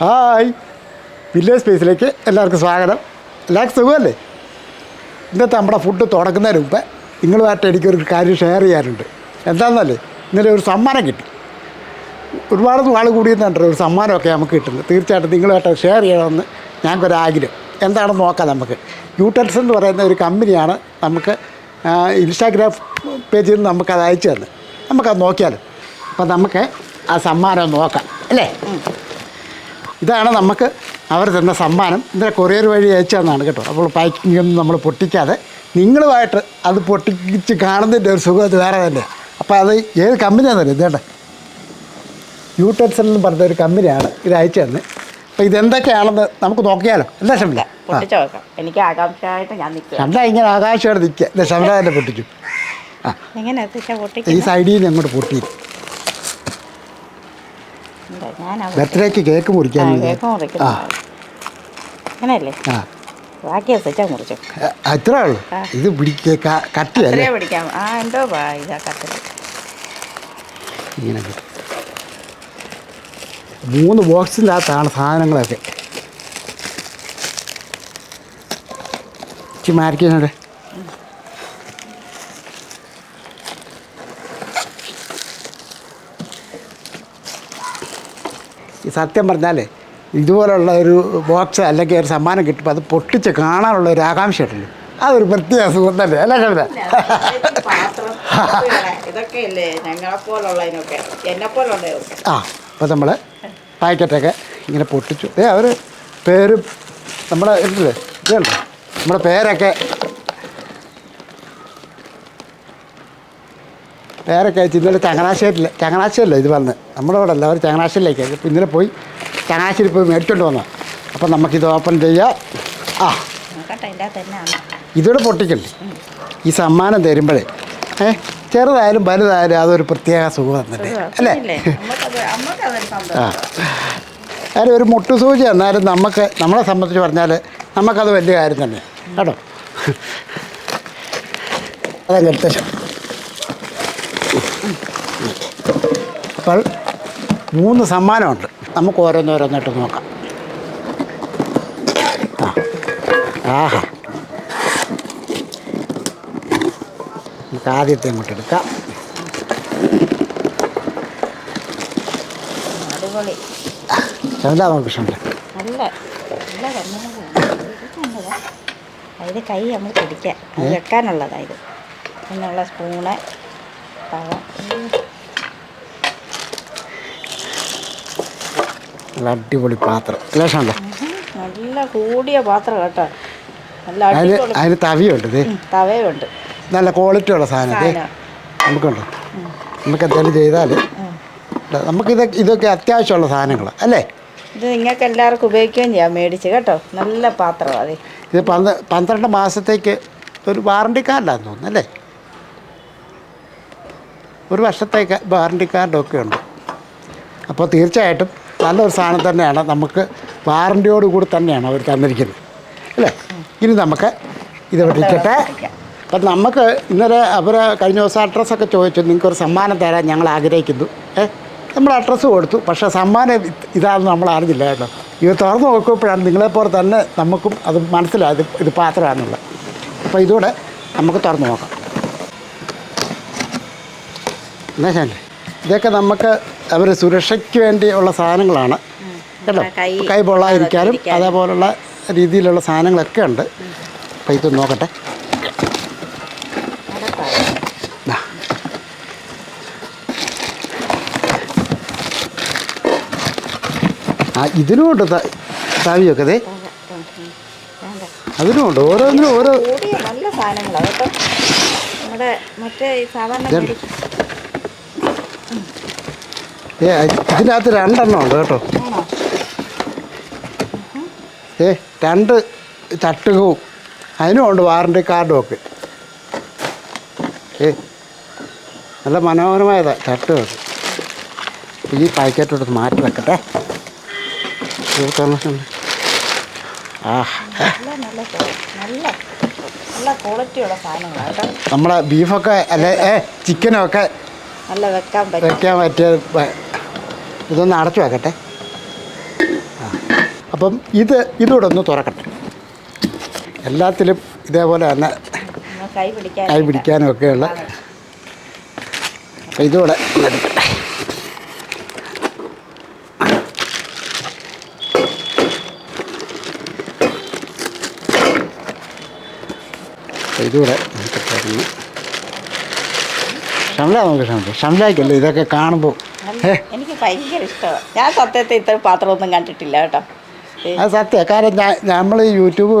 Hi. Village സ്പേസിലേക്ക് എല്ലാവർക്കും സ്വാഗതം. എല്ലാവർക്കും സുഖമല്ലേ? ഇന്നത്തെ നമ്മുടെ ഫുഡ് തുടങ്ങുന്നതിന് മുമ്പ് നിങ്ങളുമായിട്ട് എനിക്കൊരു കാര്യം ഷെയർ ചെയ്യാറുണ്ട് എന്താണെന്നല്ലേ ഇന്നലെ ഒരു സമ്മാനം കിട്ടി. ഒരുപാട് നാൾ കൂടിയെന്നുണ്ട് ഒരു സമ്മാനമൊക്കെ നമുക്ക് കിട്ടുന്നത്. തീർച്ചയായിട്ടും നിങ്ങളുമായിട്ട് ഷെയർ ചെയ്യണമെന്ന് ഞങ്ങൾക്കൊരാഗ്രഹം. എന്താണെന്ന് നോക്കാം നമുക്ക്. യൂട്ടൻസ് എന്ന് പറയുന്ന ഒരു കമ്പനിയാണ് നമുക്ക് ഇൻസ്റ്റാഗ്രാം പേജിൽ നിന്ന് നമുക്കത് അയച്ചു തന്നെ നമുക്കത് നോക്കിയാലോ? അപ്പം നമുക്ക് ആ സമ്മാനം നോക്കാം. അല്ലേ? ഇതാണ് നമുക്ക് അവർ തന്ന സമ്മാനം. ഇന്നലെ കൊറിയർ വഴി അയച്ചതെന്നാണ് കേട്ടോ. അപ്പോൾ പാക്കിംഗ് ഒന്നും നമ്മൾ പൊട്ടിക്കാതെ നിങ്ങളുമായിട്ട് അത് പൊട്ടിച്ച് കാണുന്നതിന്റെ ഒരു സുഖം അത് വേറെ തന്നെ. അപ്പോൾ അത് ഏത് കമ്പനിയാണെന്നല്ലേ ഇതേണ്ട യൂടെക്സൽ എന്ന് പറഞ്ഞ ഒരു കമ്പനിയാണ് ഇത് അയച്ചു തന്നെ അപ്പോൾ ഇതെന്തൊക്കെയാണെന്ന് നമുക്ക് നോക്കിയാലോ. എന്താ ശമില എനിക്ക് ആകാംക്ഷയായിട്ട് ഞാൻ നിൽക്കുക. ഷമില ഇങ്ങനെ ആകാംക്ഷയോടെ നിൽക്കുക. ഷമില തന്നെ പൊട്ടിച്ചു ഈ സൈഡിൽ നിന്ന് അങ്ങോട്ട് പൊട്ടി എന്താ, ഞാൻ ആ- ബർത്ത്ഡേക്ക് കേക്ക് മുറിക്കാൻ. കേക്ക് മുറിക്കണം അങ്ങനെയല്ലേ? ആ. ബാക്കി എത്തിച്ചാ മുറിച്ചു? ആ, ഇത്രേ ഉള്ളൂ. ആ. ഇത് പിടിക്ക കട്ടിയല്ലേ അത്രേ പിടിക്കാം. ആ എന്തോ ഇതാ ഇങ്ങനെ മൂന്ന് ബോക്സിനകത്താണ് സാധനങ്ങളൊക്കെ. ഇച്ചി മാരിക്കുന്നുണ്ട് സത്യം പറഞ്ഞാലേ ഇതുപോലുള്ള ഒരു ബോക്സ് അല്ലെങ്കിൽ ഒരു സമ്മാനം കിട്ടുമ്പോൾ അത് പൊട്ടിച്ച് കാണാനുള്ള ഒരു ആകാംക്ഷ ഉണ്ടല്ലോ. അതൊരു പ്രത്യേക സുഖം തന്നെ അല്ല കവിത? ആ അപ്പോൾ നമ്മൾ പാക്കറ്റൊക്കെ ഇങ്ങനെ പൊട്ടിച്ചു. ഏ അവർ പേര് നമ്മുടെ ഇല്ലേ ഇതല്ലേ നമ്മുടെ പേരൊക്കെ പേരൊക്കെ അയച്ച് ഇന്നലെ ചങ്ങനാശ്ശേരിയിൽ ചങ്ങനാശ്ശേരിയില്ല ഇത് വന്ന്? നമ്മുടെ അവിടെ അല്ല അവർ ചങ്ങനാശ്ശേരിയിലേക്ക് അപ്പോൾ ഇന്നലെ പോയി ചങ്ങനാശ്ശേരി പോയി മേടിച്ചോണ്ട് വന്നു അപ്പം നമുക്കിത് ഓപ്പൺ ചെയ്യാം. ആ ഇതോടെ പൊട്ടിക്കണ്ടേ ഈ സമ്മാനം തരുമ്പോഴേ ഏ ചെറുതായാലും വലുതായാലും അതൊരു പ്രത്യേക സുഖം തന്നെ അല്ലേ? ആ. അതായത് ഒരു ഒരു മുട്ടുസൂചി എന്നാലും നമുക്ക് നമ്മളെ സംബന്ധിച്ച് പറഞ്ഞാൽ നമുക്കത് വലിയ കാര്യം തന്നെ കേട്ടോ? അതങ്ങ് എടുത്ത. ശേഷം അപ്പോൾ മൂന്ന് സമ്മാനമുണ്ട്. നമുക്ക് ഓരോന്നോരോന്നിട്ട് നോക്കാം. ആഹാ. നമുക്ക് ആദ്യത്തെ അങ്ങോട്ട് എടുക്കാം. നല്ല. കണ്ണുകളാണ് അതിൽ കൈ നമ്മൾ പിടിക്കാം. അത് വെക്കാനുള്ളതായത് എന്നുള്ള സ്പൂണ് തവ. നല്ല അടിപൊളി പാത്രം. ക്ലേശാണല്ലോ? നല്ല കൂടിയ പാത്രം കേട്ടോ. നല്ല അതിന് അടിപൊളി അതിന് തവിയുണ്ട് ദേ തവയുണ്ട്. നല്ല ക്വാളിറ്റി ഉള്ള സാധനം സാധനം. നമുക്കുണ്ടോ? നമുക്ക് എന്തെങ്കിലും ചെയ്താൽ നമുക്ക് നമുക്കിത് ഇതൊക്കെ അത്യാവശ്യമുള്ള സാധനങ്ങൾ അല്ലേ? ഇത് നിങ്ങൾക്ക് എല്ലാവർക്കും ഉപയോഗിക്കുകയും ചെയ്യാം മേടിച്ച് കേട്ടോ. നല്ല പാത്രമാണ് അതെ. ഇത് പന്ത്ര പന്ത്രണ്ട് മാസത്തേക്ക് ഒരു വാറണ്ടി കാർഡാന്ന് തോന്നുന്നു അല്ലേ? ഒരു വർഷത്തേക്ക് വാറണ്ടി കാർഡൊക്കെ ഉണ്ട്. അപ്പോൾ തീർച്ചയായിട്ടും നല്ലൊരു സാധനം തന്നെയാണ്. നമുക്ക് വാറണ്ടിയോട് കൂടി തന്നെയാണ് അവർ തന്നിരിക്കുന്നത്. അല്ലേ? ഇനി നമുക്ക് ഇത് ഇരിക്കട്ടെ അപ്പം നമുക്ക് ഇന്നലെ അവർ കഴിഞ്ഞ ദിവസം അഡ്രസ്സൊക്കെ ചോദിച്ചു. നിങ്ങൾക്കൊരു സമ്മാനം തരാൻ ഞങ്ങൾ ആഗ്രഹിക്കുന്നു. ഏ? നമ്മൾ അഡ്രസ്സ് കൊടുത്തു. പക്ഷേ സമ്മാനം ഇത് ഇതാണെന്ന് നമ്മൾ അറിഞ്ഞില്ല കേട്ടോ. ഇത് തുറന്ന് നോക്കുമ്പോഴാണ് നിങ്ങളെപ്പോലെ തന്നെ നമുക്കും അത് മനസ്സിലായത് ഇത് പാത്രമാണെന്നുള്ളത്. അപ്പോൾ ഇതൂടെ നമുക്ക് തുറന്ന് നോക്കാം. എന്നാ ഇതൊക്കെ നമുക്ക് അവർ സുരക്ഷയ്ക്ക് വേണ്ടിയുള്ള സാധനങ്ങളാണ്. കേട്ടോ? കൈ പൊള്ളാതിരിക്കാനും അതേപോലുള്ള രീതിയിലുള്ള സാധനങ്ങളൊക്കെ ഉണ്ട്. അപ്പം ഇത് നോക്കട്ടെ. ആ ഇതിനുമുണ്ട് താവി തവിയൊക്കെ ദേ. അതിനുമുണ്ട് ഓരോന്നിനും ഓരോ നല്ല സാധനങ്ങളാണ് കേട്ടോ. നമ്മുടെ മറ്റേ സാധാരണ ഏ ഇതിനകത്ത് രണ്ടെണ്ണം ഉണ്ട് കേട്ടോ. ഏ രണ്ട് തട്ടുകവും. അതിനും ഉണ്ട് വാറണ്ടി കാർഡും ഒക്കെ. ഏ നല്ല മനോഹരമായതാണ് ചട്ടുകൾക്ക് ഈ പാക്കറ്റ് എടുത്ത് മാറ്റി വെക്കട്ടെ. ആ നമ്മളെ ബീഫൊക്കെ അല്ലെ ഏ ചിക്കനൊക്കെ നല്ല വെക്കാൻ പറ്റും. വെക്കാൻ പറ്റിയ ഇതൊന്ന് അടച്ചു വെക്കട്ടെ. അപ്പം ഇത് ഇതൂടെ ഒന്ന് തുറക്കട്ടെ. എല്ലാത്തിലും ഇതേപോലെ തന്നെ കൈ പിടിക്കാൻ കൈ പിടിക്കാനും ഒക്കെയുള്ള അപ്പം ഇതൂടെ എടുക്കട്ടെ. ഇതൂടെ നമുക്ക് ഷംല നമുക്ക് ഷംല ഷംലയ്ക്കല്ലേ ഇതൊക്കെ കാണുമ്പോൾ എനിക്ക് ഭയങ്കര ഇഷ്ടമാണ് ഞാൻ സത്യത്തെ ഇത്ര പാത്രമൊന്നും കണ്ടിട്ടില്ല കേട്ടോ. അത് സത്യം. കാരണം നമ്മൾ യൂട്യൂബ്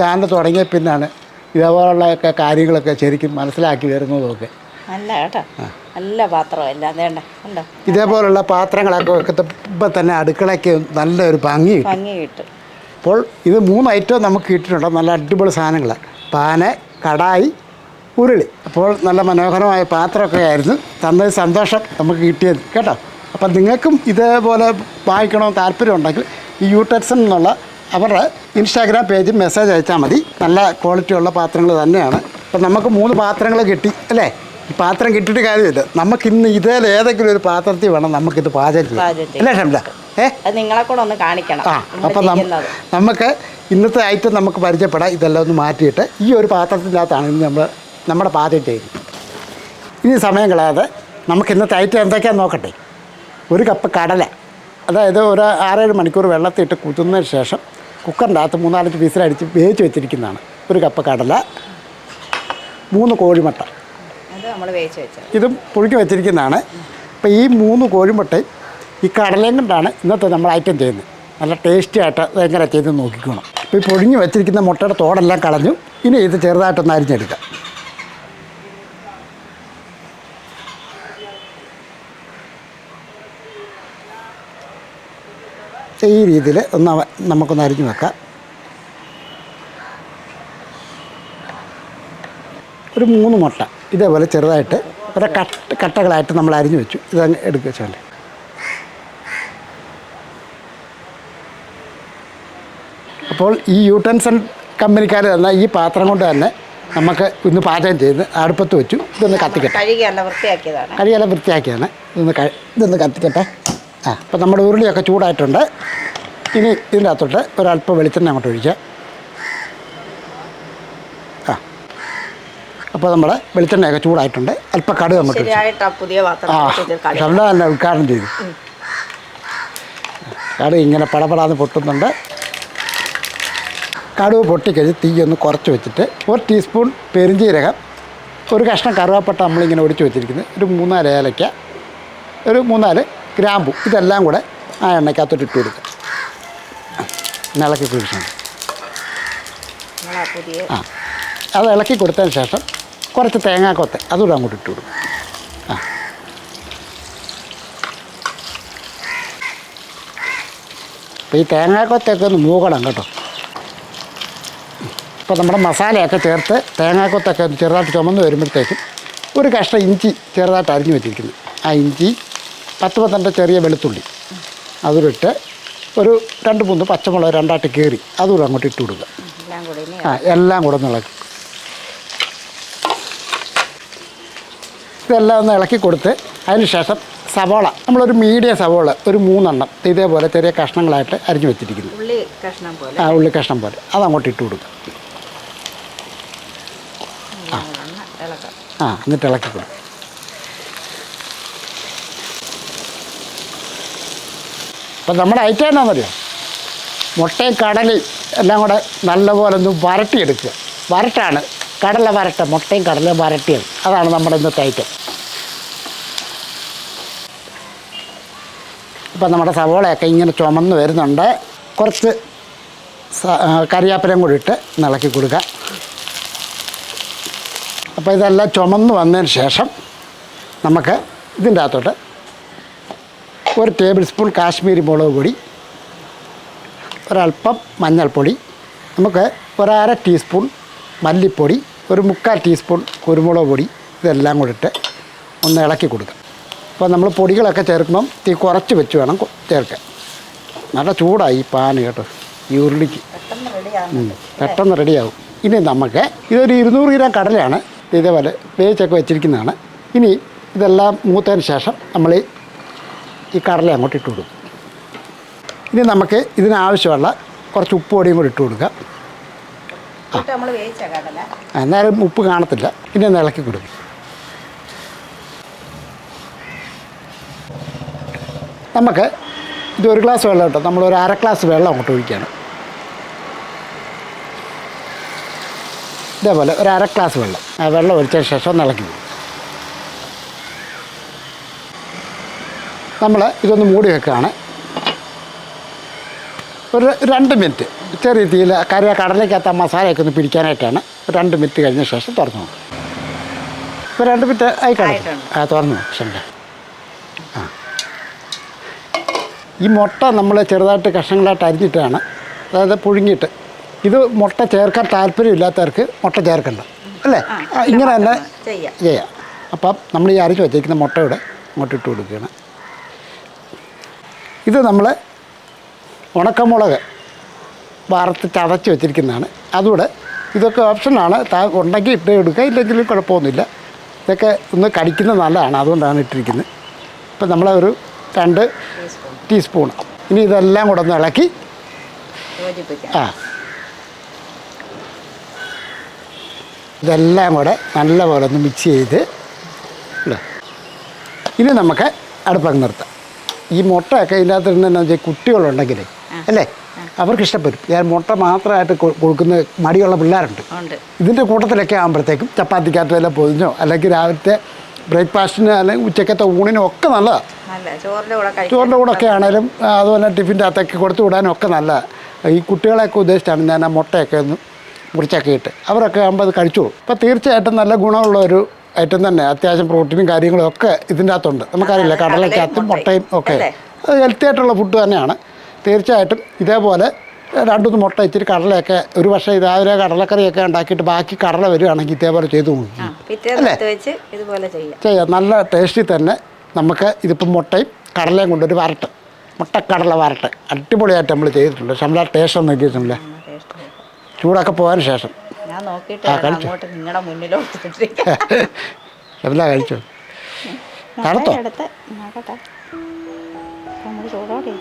ചാനൽ തുടങ്ങിയ പിന്നാണ് ഇതേപോലുള്ളൊക്കെ കാര്യങ്ങളൊക്കെ ശരിക്കും മനസ്സിലാക്കി വരുന്നതൊക്കെ. നല്ല കേട്ടോ. നല്ല പാത്രം എല്ലാം വേണ്ട ഉണ്ടോ ഇതേപോലുള്ള പാത്രങ്ങളൊക്കെ വെക്കുമ്പോൾ തന്നെ അടുക്കളയ്ക്ക് നല്ലൊരു ഭംഗി ഭംഗി കിട്ടും. അപ്പോൾ ഇത് മൂന്ന് ഐറ്റം നമുക്ക് കിട്ടിയിട്ടുണ്ട്. നല്ല അടിപൊളി സാധനങ്ങൾ പാന കടായി ഉരുളി. അപ്പോൾ നല്ല മനോഹരമായ പാത്രമൊക്കെ ആയിരുന്നു. തന്നത് സന്തോഷം നമുക്ക് കിട്ടിയത്. കേട്ടോ? അപ്പം നിങ്ങൾക്കും ഇതേപോലെ വായിക്കണമെന്ന് താല്പര്യം ഉണ്ടെങ്കിൽ ഈ യൂടെക്സൺ എന്നുള്ള അവരുടെ ഇൻസ്റ്റാഗ്രാം പേജിൽ മെസ്സേജ് അയച്ചാൽ മതി. നല്ല ക്വാളിറ്റിയുള്ള പാത്രങ്ങൾ തന്നെയാണ്. അപ്പം നമുക്ക് മൂന്ന് പാത്രങ്ങൾ കിട്ടി അല്ലേ? ഈ പാത്രം കിട്ടിയിട്ട് കാര്യമില്ല. നമുക്ക് ഇന്ന് ഇതേ ഏതെങ്കിലും ഒരു പാത്രത്തിൽ വേണം നമുക്കിത് പാചകം ചെയ്യാം. അല്ലേ ഷംല? നിങ്ങളെ കൂടെ ഒന്ന് കാണിക്കണം. ആ അപ്പം നമുക്ക് ഇന്നത്തെ ഐറ്റം നമുക്ക് പരിചയപ്പെടാം. ഇതെല്ലാം ഒന്ന് മാറ്റിയിട്ട് ഈ ഒരു പാത്രത്തിനകത്താണ് ഇന്ന് നമ്മൾ നമ്മുടെ പാചകം ഇനി സമയം കളയാതെ നമുക്ക് ഇന്നത്തെ ഐറ്റം എന്തൊക്കെയാണെന്ന് നോക്കട്ടെ? ഒരു കപ്പ് കടല. അതായത് ഒരു ആറേഴ് മണിക്കൂർ വെള്ളത്തിട്ട് കുത്തുന്നതിന് ശേഷം കുക്കറിന്റെ അകത്ത് മൂന്നാലഞ്ച് പീസിലടിച്ച് വേവിച്ച് വെച്ചിരിക്കുന്നതാണ്. ഒരു കപ്പ് കടല മൂന്ന് കോഴിമുട്ട. ഇതും പുഴുക്കി വെച്ചിരിക്കുന്നതാണ്. അപ്പോൾ ഈ മൂന്ന് കോഴിമുട്ടയും ഈ കടലയും കൊണ്ടാണ് ഇന്നത്തെ നമ്മൾ ഐറ്റം ചെയ്യുന്നത്. നല്ല ടേസ്റ്റി ആയിട്ട് ഭയങ്കര എങ്ങനെ ചെയ്ത് നോക്കിക്കോണം. ഇപ്പോൾ ഈ പൊഴിഞ്ഞ് വെച്ചിരിക്കുന്ന മുട്ടയുടെ തോടെല്ലാം കളഞ്ഞു. ഇനി ഇത് ചെറുതായിട്ടൊന്ന് അരിഞ്ഞെടുക്കാം. ഈ രീതിയിൽ ഒന്ന് നമുക്കൊന്ന് അരിഞ്ഞു വെക്കാം. ഒരു മൂന്ന് മുട്ട ഇതേപോലെ ചെറുതായിട്ട് ഒരു കട്ട് കട്ടകളായിട്ട് നമ്മൾ അരിഞ്ഞു വെച്ചു. ഇത് എടുക്കുക വെച്ചാൽ അപ്പോൾ ഈ യൂട്ടൻസൺ കമ്പനിക്കാർ തന്ന ഈ പാത്രം കൊണ്ട് തന്നെ നമുക്ക് ഇന്ന് പാചകം ചെയ്ത് അടുപ്പത്ത് വെച്ചു. ഇതൊന്ന് കത്തിക്കട്ടെ. കഴുകി നല്ല വൃത്തിയാക്കിയതാണ്. കഴിയെല്ലാം വൃത്തിയാക്കിയാണ്. ഇതൊന്ന് ഇതൊന്ന് കത്തിക്കട്ടെ. ആ അപ്പോൾ നമ്മുടെ ഉരുളിയൊക്കെ ചൂടായിട്ടുണ്ട്. ഇനി ഇതിന്റെ അകത്തോട്ട് ഒരല്പം വെളിച്ചെണ്ണ അങ്ങോട്ട് ഒഴിക്കുക ആ അപ്പോൾ നമ്മുടെ വെളിച്ചെണ്ണയൊക്കെ ചൂടായിട്ടുണ്ട്. അല്പം കടുക് അങ്ങോട്ട് ആ. ഷംല തന്നെ ഉദ്ഘാടനം ചെയ്തു. കടുക് ഇങ്ങനെ പടപടാന്ന് പൊട്ടുന്നുണ്ട്. കടുക് പൊട്ടിക്കഴിഞ്ഞ് തീ ഒന്ന് കുറച്ച് വെച്ചിട്ട് ഒരു ടീസ്പൂൺ പെരിഞ്ചീരകം ഒരു കഷ്ണം കറുവാപ്പട്ട നമ്മളിങ്ങനെ ഒടിച്ച് വെച്ചിരിക്കുന്നത് ഒരു മൂന്നാൽ ഏലയ്ക്ക ഒരു മൂന്നാൽ ഗ്രാമ്പു. ഇതെല്ലാം കൂടെ ആ എണ്ണയ്ക്കകത്തോട്ട് ഇട്ട് കൊടുക്കുക. ഇളക്കി പുതിയ ആ. അത് ഇളക്കി കൊടുത്തതിന് ശേഷം കുറച്ച് തേങ്ങാക്കൊത്ത് അതുകൂടെ അങ്ങോട്ട് ഇട്ട് കൊടുക്കും ആ. അപ്പോൾ ഈ തേങ്ങാക്കൊത്തൊക്കെ ഒന്ന് മൂകണം കേട്ടോ. ഇപ്പോൾ നമ്മുടെ മസാലയൊക്കെ ചേർത്ത് തേങ്ങാക്കൊത്തൊക്കെ ഒന്ന് ചെറുതായിട്ട് ചുമന്ന് വരുമ്പോഴത്തേക്കും ഒരു കഷ്ണം ഇഞ്ചി ചെറുതായിട്ട് അരിഞ്ഞു വെച്ചിരിക്കുന്നു. ആ ഇഞ്ചി പത്ത് പന്ത്രണ്ട് ചെറിയ വെളുത്തുള്ളി. അതുകൂടെ ഒരു രണ്ട് മൂന്ന് പച്ചമുളക് രണ്ടായിട്ട് കീറി അതുകൂടെ അങ്ങോട്ട് ഇട്ട് കൊടുക്കുക. ആ എല്ലാം കൂടെ ഒന്ന് ഇളക്കി. ഇതെല്ലാം ഒന്ന് ഇളക്കി കൊടുത്ത് അതിന് ശേഷം സവോള. നമ്മളൊരു മീഡിയം സവോള ഒരു മൂന്നെണ്ണം ഇതേപോലെ ചെറിയ കഷ്ണങ്ങളായിട്ട് അരിഞ്ഞു വെച്ചിരിക്കുന്നു. ഉള്ളി കഷ്ണം പോലെ. ആ ഉള്ളി കഷ്ണം പോലെ. അത് അങ്ങോട്ട് ഇട്ട് കൊടുക്കുക. ആ. എന്നിട്ട് ഇളക്കി കൊടുക്കും അപ്പം നമ്മുടെ ഐറ്റം എന്നാണെന്നറിയോ മുട്ടയും കടലയും എല്ലാം കൂടെ നല്ലപോലെ ഒന്ന് വരട്ടിയെടുക്കുക. വരട്ടാണ്. കടല വരട്ട മുട്ടയും കടല വരട്ടിയത്. അതാണ് നമ്മുടെ ഇന്നത്തെ ഐറ്റം ഇപ്പം നമ്മുടെ സവോളയൊക്കെ ഇങ്ങനെ ചുമന്ന് വരുന്നുണ്ട്. കുറച്ച് കറിവേപ്പിലയും കൂടി ഇട്ട് നിളക്കി കൊടുക്കുക. അപ്പോൾ ഇതെല്ലാം ചുമന്ന് വന്നതിന് ശേഷം നമുക്ക് ഇതിന്റെ അകത്തോട്ട് ഒരു ടേബിൾ സ്പൂൺ കാശ്മീരി മുളക് പൊടി ഒരല്പം മഞ്ഞൾപ്പൊടി നമുക്ക് ഒരര ടീസ്പൂൺ മല്ലിപ്പൊടി ഒരു മുക്കാൽ ടീസ്പൂൺ കുരുമുളക് പൊടി ഇതെല്ലാം കൂടി ഇട്ട് ഒന്ന് ഇളക്കി കൊടുക്കാം അപ്പോൾ നമ്മൾ പൊടികളൊക്കെ ചേർക്കുമ്പം തീ കുറച്ച് വെച്ച് വേണം ചേർക്കാൻ. നല്ല ചൂടായി ഈ പാന് കേട്ടോ ഈ ഉരുളിക്ക്. പെട്ടെന്ന് റെഡിയാവും ഇനി നമുക്ക് ഇതൊരു ഇരുന്നൂറ് ഗ്രാം കടലയാണ് ഇതേപോലെ വേവിച്ചൊക്കെ വെച്ചിരിക്കുന്നതാണ്. ഇനി ഇതെല്ലാം മൂത്തതിന് ശേഷം നമ്മൾ ഈ കടല അങ്ങോട്ട് ഇട്ട് കൊടുക്കും. ഇനി നമുക്ക് ഇതിനാവശ്യമുള്ള കുറച്ച് ഉപ്പ് പൊടിയും കൂടി ഇട്ട് കൊടുക്കാം. ഇട്ട് എന്നാലും ഉപ്പ് കാണത്തില്ല. പിന്നെ ഒന്ന് ഇളക്കി കൊടുക്കും. നമുക്ക് ഇത് ഒരു ഗ്ലാസ് വെള്ളം കേട്ടോ. നമ്മൾ ഒരു അര ഗ്ലാസ് വെള്ളം അങ്ങോട്ട് ഒഴിക്കുകയാണ് ഇതേപോലെ ഒരു അര ഗ്ലാസ് വെള്ളം. ആ വെള്ളം ഒഴിച്ചതിന് ശേഷം ഒന്ന് ഇളക്കി കൊടുക്കും. നമ്മൾ ഇതൊന്ന് മൂടി വെക്കുകയാണ്. ഒരു രണ്ട് മിനിറ്റ്. ചെറിയ തീയിൽ കറിയ കടലയ്ക്കകത്ത് ആ മസാലയൊക്കെ ഒന്ന് പിടിക്കാനായിട്ടാണ് രണ്ട് മിനിറ്റ് കഴിഞ്ഞ ശേഷം തുറന്നു നോക്കും ഇപ്പോൾ രണ്ട് മിനിറ്റ് ആയി കിടക്കും. ആ തുറന്നു ശരി ആ. ഈ മുട്ട നമ്മൾ ചെറുതായിട്ട് കഷ്ണങ്ങളായിട്ട് അരിഞ്ഞിട്ടാണ് അതായത് പുഴുങ്ങിയിട്ട്. ഇത് മുട്ട ചേർക്കാൻ താല്പര്യമില്ലാത്തവർക്ക് മുട്ട ചേർക്കണ്ട. അല്ലേ? ഇങ്ങനെ തന്നെ ചെയ്യാം. ചെയ്യാം. അപ്പം നമ്മൾ ഈ അരച്ച് വെച്ചേക്കുന്ന മുട്ടയുടെ അങ്ങോട്ട് ഇട്ട് കൊടുക്കുകയാണ്. ഇത് നമ്മൾ ഉണക്കമുളക് വാർത്തിട്ട് ചതച്ച് വെച്ചിരിക്കുന്നതാണ്. അതുകൂടെ ഇതൊക്കെ ഓപ്ഷനാണ് താ ഉണ്ടെങ്കിൽ ഇട്ട് എടുക്കുക. ഇല്ലെങ്കിലും കുഴപ്പമൊന്നുമില്ല. ഇതൊക്കെ ഒന്ന് കടിക്കുന്നത് നല്ലതാണ്. അതുകൊണ്ടാണ് ഇട്ടിരിക്കുന്നത്. ഇപ്പം ഒരു രണ്ട് ടീസ്പൂൺ ഇനി ഇതെല്ലാം കൂടെ ഒന്ന് ഇളക്കി. ആ. ഇതെല്ലാം കൂടെ നല്ലപോലെ ഒന്ന് മിക്സ് ചെയ്ത്? ഇനി നമുക്ക് അടുപ്പങ്ങ് നിർത്താം. ഈ മുട്ടയൊക്കെ ഇതിനകത്ത് ഇരുന്ന് വെച്ചാൽ കുട്ടികളുണ്ടെങ്കിൽ അല്ലേ? അവർക്ക് ഇഷ്ടപ്പെടും ഞാൻ മുട്ട മാത്രമായിട്ട് കൊടുക്കുന്ന മടിയുള്ള പിള്ളേരുണ്ട്. ഇതിന്റെ കൂട്ടത്തിലൊക്കെ ആകുമ്പോഴത്തേക്കും ചപ്പാത്തിക്കകത്ത് വല്ല പൊതിഞ്ഞോ അല്ലെങ്കിൽ രാവിലത്തെ ബ്രേക്ക്ഫാസ്റ്റിന് അല്ലെങ്കിൽ ഉച്ചക്കത്തെ ഊണിനും ഒക്കെ നല്ലതാണ് നല്ല ചോറിന്റെ കൂടെ ഒക്കെ ആണേലും ആ, അതുപോലെ ടിഫിന്റെ അകത്തൊക്കെ കൊടുത്തു വിടാനും ഒക്കെ നല്ല ഈ കുട്ടികളെയൊക്കെ ഉദ്ദേശിച്ചാണ് ഞാൻ ആ മുട്ടയൊക്കെ ഒന്ന് മുറിച്ചൊക്കെ ഇട്ട്. അവരൊക്കെ ആകുമ്പോൾ അത് കഴിച്ചോളും. അപ്പോൾ തീർച്ചയായിട്ടും നല്ല ഗുണമുള്ള ഒരു ഐറ്റം തന്നെ അത്യാവശ്യം പ്രോട്ടീനും കാര്യങ്ങളും ഒക്കെ ഇതിന്റെ അകത്തുണ്ട്. നമുക്കറിയില്ല കടലക്കകത്തും മുട്ടയും. ഒക്കെ? അത്. ഹെൽത്തി ആയിട്ടുള്ള ഫുഡ് തന്നെയാണ്. തീർച്ചയായിട്ടും ഇതേപോലെ രണ്ടുമൂന്ന് മുട്ട ഇച്ചിരി കടലയൊക്കെ ഒരു പക്ഷേ രാവിലെ കടലക്കറിയൊക്കെ ഉണ്ടാക്കിയിട്ട് ബാക്കി കടല വരികയാണെങ്കിൽ ഇതേപോലെ ചെയ്തു ചെയ്യാം. നല്ല ടേസ്റ്റിൽ തന്നെ നമുക്ക് ഇതിപ്പം മുട്ടയും കടലയും കൊണ്ടൊരു വരട്ട്. മുട്ടക്കടല വരട്ട്. അടിപൊളിയായിട്ട് നമ്മൾ ചെയ്തിട്ടുണ്ട്. പക്ഷെ നമ്മൾ ടേസ്റ്റ് ഒന്നും നോക്കിയിട്ടില്ല. ചൂടൊക്കെ പോകാൻ ശേഷം. ഞാൻ നോക്കിയിട്ട്. അങ്ങോട്ട് നിങ്ങളുടെ മുന്നിലോട്ട് കഴിച്ചു? നമ്മൾ ചൂടോടെ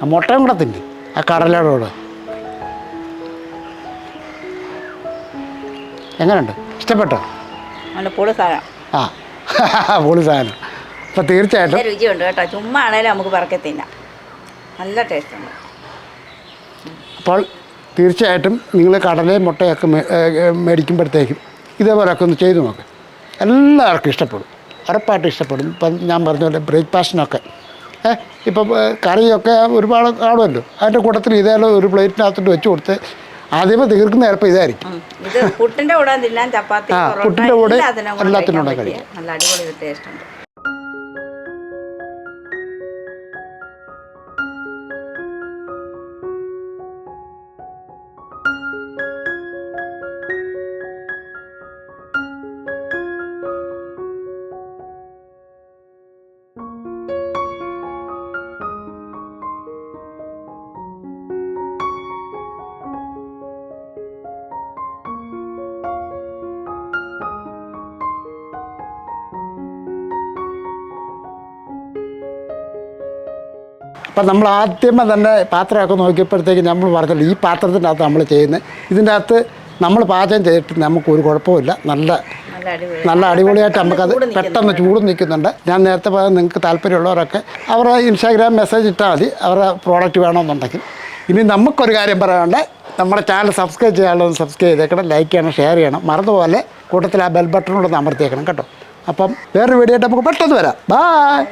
ആ മുട്ടയും കൂടെ തിന്നെ. ആ കടലോട് കൂടെ. എങ്ങനെയുണ്ട് ഇഷ്ടപ്പെട്ടോ? നല്ല പൊളി സാധനം. ആ പൊളി സാധനം. അപ്പോൾ തീർച്ചയായിട്ടും രുചിയുണ്ട് കേട്ടോ. ചുമ്മാ ആണേലും നമുക്ക് പറക്കത്തില്ല. തിന്നാം നല്ല ടേസ്റ്റ് ഉണ്ട്. അപ്പോൾ തീർച്ചയായിട്ടും നിങ്ങൾ കടലയും മുട്ടയൊക്കെ മേടിക്കുമ്പോഴത്തേക്കും ഇതേപോലെയൊക്കെ ഒന്ന് ചെയ്തു നോക്ക്. എല്ലാവർക്കും ഇഷ്ടപ്പെടും. ഉറപ്പായിട്ട് ഇഷ്ടപ്പെടും. ഇപ്പം ഞാൻ പറഞ്ഞ പോലെ ബ്രേക്ക്ഫാസ്റ്റിനൊക്കെ. ഏ ഇപ്പം കറിയൊക്കെ ഒരുപാട് കാണുമല്ലോ. അതിന്റെ കൂട്ടത്തിൽ ഇതേപോലെ ഒരു പ്ലേറ്റിനകത്തോട്ട് വെച്ച് കൊടുത്ത് ആദ്യമേ തീർക്കുന്ന ചിലപ്പോൾ ഇതായിരിക്കും. പുട്ടിന്റെ കൂടെ എല്ലാത്തിനും കൂടെ എല്ലാത്തിനും അപ്പം നമ്മൾ ആദ്യമേ തന്നെ പാത്രമൊക്കെ നോക്കിയപ്പോഴത്തേക്ക് നമ്മൾ പറഞ്ഞല്ലോ ഈ പാത്രത്തിന്റെ അകത്ത് നമ്മൾ ചെയ്യുന്നത്. ഇതിന്റെ അകത്ത് നമ്മൾ പാചകം ചെയ്തിട്ട് നമുക്ക് ഒരു കുഴപ്പമില്ല നല്ല നല്ല അടിപൊളിയായിട്ട് നമുക്കത് പെട്ടെന്ന് ചൂട് നിൽക്കുന്നുണ്ട്. ഞാൻ നേരത്തെ പറഞ്ഞ നിങ്ങൾക്ക് താല്പര്യമുള്ളവരൊക്കെ അവരുടെ ഇൻസ്റ്റാഗ്രാം മെസ്സേജ് ഇട്ടാൽ മതി. അവരുടെ പ്രോഡക്റ്റ് വേണമെന്നുണ്ടെങ്കിൽ. ഇനി നമുക്കൊരു കാര്യം പറയാനുണ്ട്. നമ്മുടെ ചാനൽ സബ്സ്ക്രൈബ് ചെയ്യാനുള്ളത് സബ്സ്ക്രൈബ് ചെയ്തേക്കണം ലൈക്ക് ചെയ്യണം ഷെയർ ചെയ്യണം. മറന്നുപോലെ കൂട്ടത്തിൽ ആ ബെൽ ബട്ടണോടൊന്ന് അമർത്തിയേക്കണം കേട്ടോ. അപ്പം വേറൊരു വീഡിയോ ആയിട്ട് നമുക്ക് പെട്ടെന്ന് വരാം. ബായ്